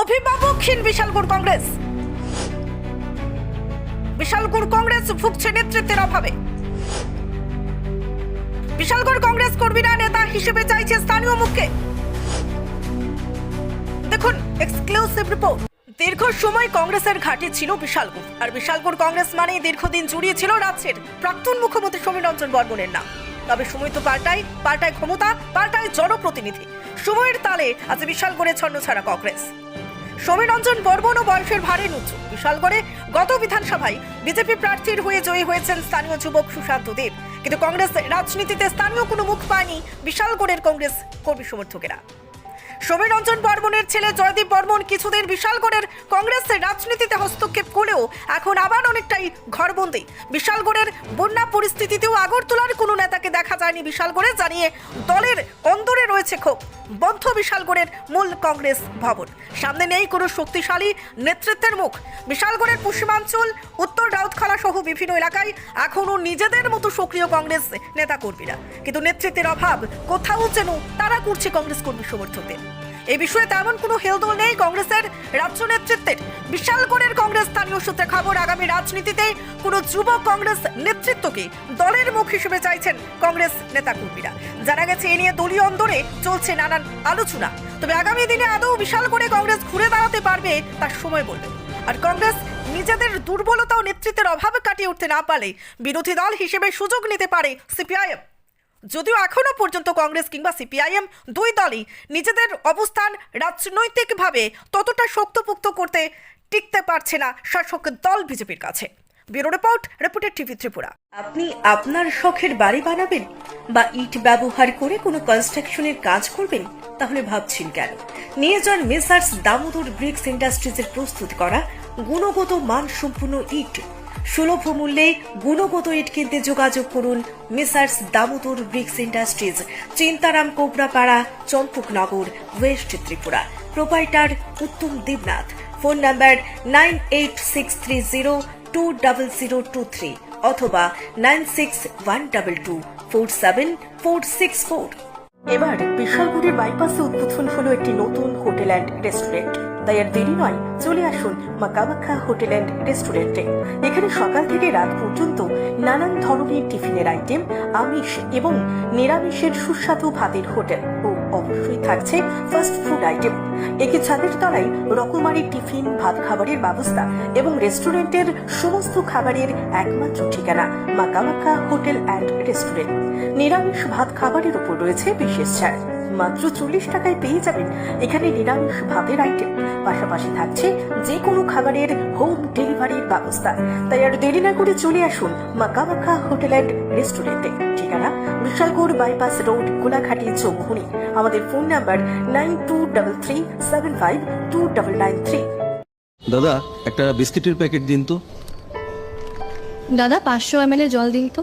অভিভাবকহীন বিশালগড় কংগ্রেস। বিশালগড় কংগ্রেস ভুগছে নেতৃত্বের অভাবে। বিশালগড় কংগ্রেস কর্মীরা নেতা হিসেবে চাইছে স্থানীয় মুখকে। দেখুন এক্সক্লুসিভ রিপোর্ট দীর্ঘ সময় কংগ্রেসের ঘাঁটি ছিল বিশালগড় আর বিশালগড় কংগ্রেস মানেই দীর্ঘদিন জুড়িয়ে ছিল রাজ্যের প্রাক্তন মুখ্যমন্ত্রী সমীর রঞ্জন বর্মনের নাম। তবে সময় তো পাল্টায় পাল্টায় ক্ষমতা, পাল্টায় জনপ্রতিনিধি। সময়ের তালে আজ বিশালগড়ে ছন্ন ছাড়া কংগ্রেস। সমীরঞ্জন বর্মন ও বয়সের ভারে নুচু বিশালগড়ে গত বিধানসভায় বিজেপি প্রার্থীর হয়ে জয়ী হয়েছেন স্থানীয় যুবক সুশান্ত দেব। কিন্তু কংগ্রেস রাজনীতিতে স্থানীয় কোনো মুখ পায়নি বিশালগড়ের কংগ্রেস কর্মী সমর্থকেরা। সমীরঞ্জন বর্মনের ছেলে জয়দীপ বর্মন কিছুদিন বিশালগড়ের কংগ্রেসের রাজনীতিতে হস্তক্ষেপ করেও এখন আবার অনেকটাই ঘরবন্দি। বিশালগড়ের বন্যা পরিস্থিতিতেও আগরতলার কোনো নেতাকে দেখা যায়নি বিশালগড়ে, জানিয়ে দলের অন্দরে রয়েছে ক্ষোভ। বন্ধ বিশালগড়ের মূল কংগ্রেস ভবন। সামনে নেই কোনো শক্তিশালী নেতৃত্বের মুখ। বিশালগড়ের পশ্চিমাঞ্চল, উত্তর রাউতখালা সহ বিভিন্ন এলাকায় এখনও নিজেদের মতো সক্রিয় কংগ্রেস নেতাকর্মীরা। কিন্তু নেতৃত্বের অভাব কোথাও যেন তারা করছে কংগ্রেস কর্মী সমর্থকদের। এই বিষয়ে তেমন কোনো হেলদোল নেই কংগ্রেসের রাজ্য নেতৃত্বের। বিশালগড়ের কংগ্রেস স্থানীয় সূত্রে খবর, আগামী রাজনীতিতে কোনো যুব কংগ্রেস নেতৃত্বকে দলের মুখ হিসেবে চাইছেন কংগ্রেস নেতাকর্মীরা। জানা গেছে, এ নিয়ে দলীয় অন্দরে চলছে নানান আলোচনা। তবে আগামী দিনে আদৌ বিশাল করে কংগ্রেস ঘুরে দাঁড়াতে পারবে, তার সময় বলবে। আর কংগ্রেস নিজেদের দুর্বলতা ও নেতৃত্বের অভাবে কাটিয়ে উঠতে না পারলে বিরোধী দল হিসেবে সুযোগ নিতে পারে সিপিআইএম। যদিও এখনও পর্যন্ত কংগ্রেস কিংবা সিপিআইএম দুই দলই নিজেদের অবস্থান রাজনৈতিকভাবে ততটা শক্তপোক্ত করতে টিকতে পারছে না শাসক দল বিজেপির কাছে। ব্যুরো রিপোর্ট, রিপোর্টের টিভি ত্রিপুরা। আপনি আপনার শখের বাড়ি বানাবেন বা ইট ব্যবহার করে কোনো কনস্ট্রাকশনের কাজ করবেন, তাহলে ভাবছেন কেন? নিয়ে যান মেসার্স দামোদর ব্রিক্স ইন্ডাস্ট্রিজের প্রস্তুত করা গুণগত মানসম্পন্ন ইট। সুলভ মূল্যে গুণগত ইট কিনতে যোগাযোগ করুন Messrs Damodar bricks industries, Chintaram Kobrapara, Champaknagar, west Tripura. Proprietor Uttam Debnath. Phone number nine eight six three zero two double zero two three অথবা nine six one double two four seven four six four. এবার বিশালগড়ের বাইপাসে উদ্বোধন হলো একটি নতুন hotel and restaurant. তাই আর দেরি নয়, চলে আসুন মা কামাখ্যা হোটেল অ্যান্ড রেস্টুরেন্টে। এখানে সকাল থেকে রাত পর্যন্ত নানান ধরনের টিফিনের আইটেম, আমিষ এবং নিরামিষের সুস্বাদু ভাতের হোটেল ও অবশ্যই থাকছে ফাস্ট ফুড আইটেম। একে ছাদের তলায় রকমারি টিফিন, ভাত খাবারের ব্যবস্থা এবং রেস্টুরেন্টের সমস্ত খাবারের একমাত্র ঠিকানা মা কামাখ্যা হোটেল অ্যান্ড রেস্টুরেন্ট। নিরামিষ ভাত খাবারের উপর রয়েছে বিশেষ ছাড়। মাত্র চল্লিশ টাকায় পেয়ে যাবেন। এখানে নিরামিষ ভাতের আইটেম পাশাপাশি থাকছে যে কোনো খাবারের হোম ডেলিভারির ব্যবস্থা। তাই আর দেরি না করে চলে আসুন মা কামাখ্যা হোটেল অ্যান্ড রেস্টুরেন্টে। ঠিকানা বিশালগড় বাইপাস রোড গোলাঘাটি চৌমুহনি আমাদের phone number nine two double three seven five two double nine three দাদা একটা বিস্কিটের প্যাকেট দিন তো। দাদা পাঁচশো এম জল দিন তো।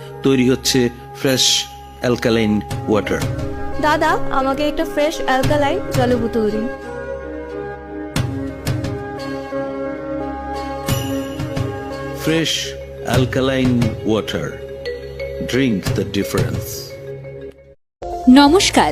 তৈরি হচ্ছে ফ্রেশ অ্যালকালাইন ওয়াটার দাদা আমাকে একটা ফ্রেশ অ্যালকালাইন জলে বোতল দিন। Fresh alkaline water drink the difference নমস্কার